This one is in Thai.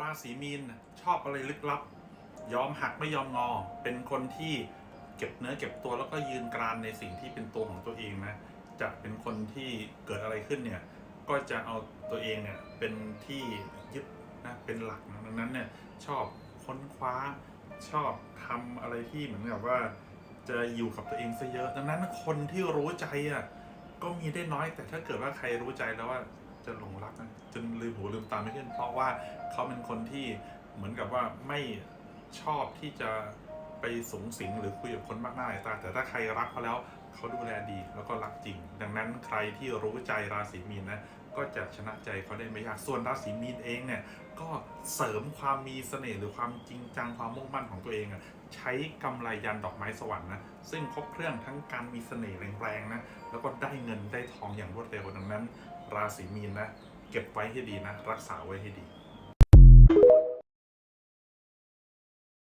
ราศีมีนชอบอะไรลึกลับ ยอมหักไม่ยอมงอ เป็นคนที่เก็บเนื้อเก็บตัวแล้วก็ยืนกรานในสิ่งที่เป็นตัวของตัวเองนะจะเป็นคนที่เกิดอะไรขึ้นเนี่ยก็จะเอาตัวเองเนี่ยเป็นที่ยึดนะเป็นหลักดังนั้นเนี่ยชอบค้นคว้าชอบทำอะไรที่เหมือนกับว่า จะอยู่กับตัวเองซะเยอะ ดังนั้นคนที่รู้ใจอะก็มีได้น้อยแต่ถ้าเกิดว่าใครรู้ใจแล้วว่า จะหลงรักนจนลืมหูลืมตาไม่ขึ้น เพราะว่าเขาเป็นคนที่เหมือนกับว่าไม่ ชอบที่จะไปสูงสิงหรือคุยกับคนมากหน้าหลายตา แต่ถ้าใครรักเขาแล้วเขาดูแลดีแล้วก็รักจริง ดังนั้นใครที่รู้ใจราศีมีนนะก็จะชนะใจเขาได้ไม่ยากส่วนราศีมีนเองเนี่ยก็เสริมความมีเสน่ห์หรือความจริงจังความมุ่งมั่นของตัวเองอะใช้กำไรยันดอกไม้สวรรค์นะซึ่งครบเครื่องทั้งการมีเสน่ห์แรงๆนะแล้วก็ได้เงินได้ทองอย่างรวดเร็วดังนั้น ราศีมีนนะเก็บไว้ให้ดีนะรักษาไว้ให้ดี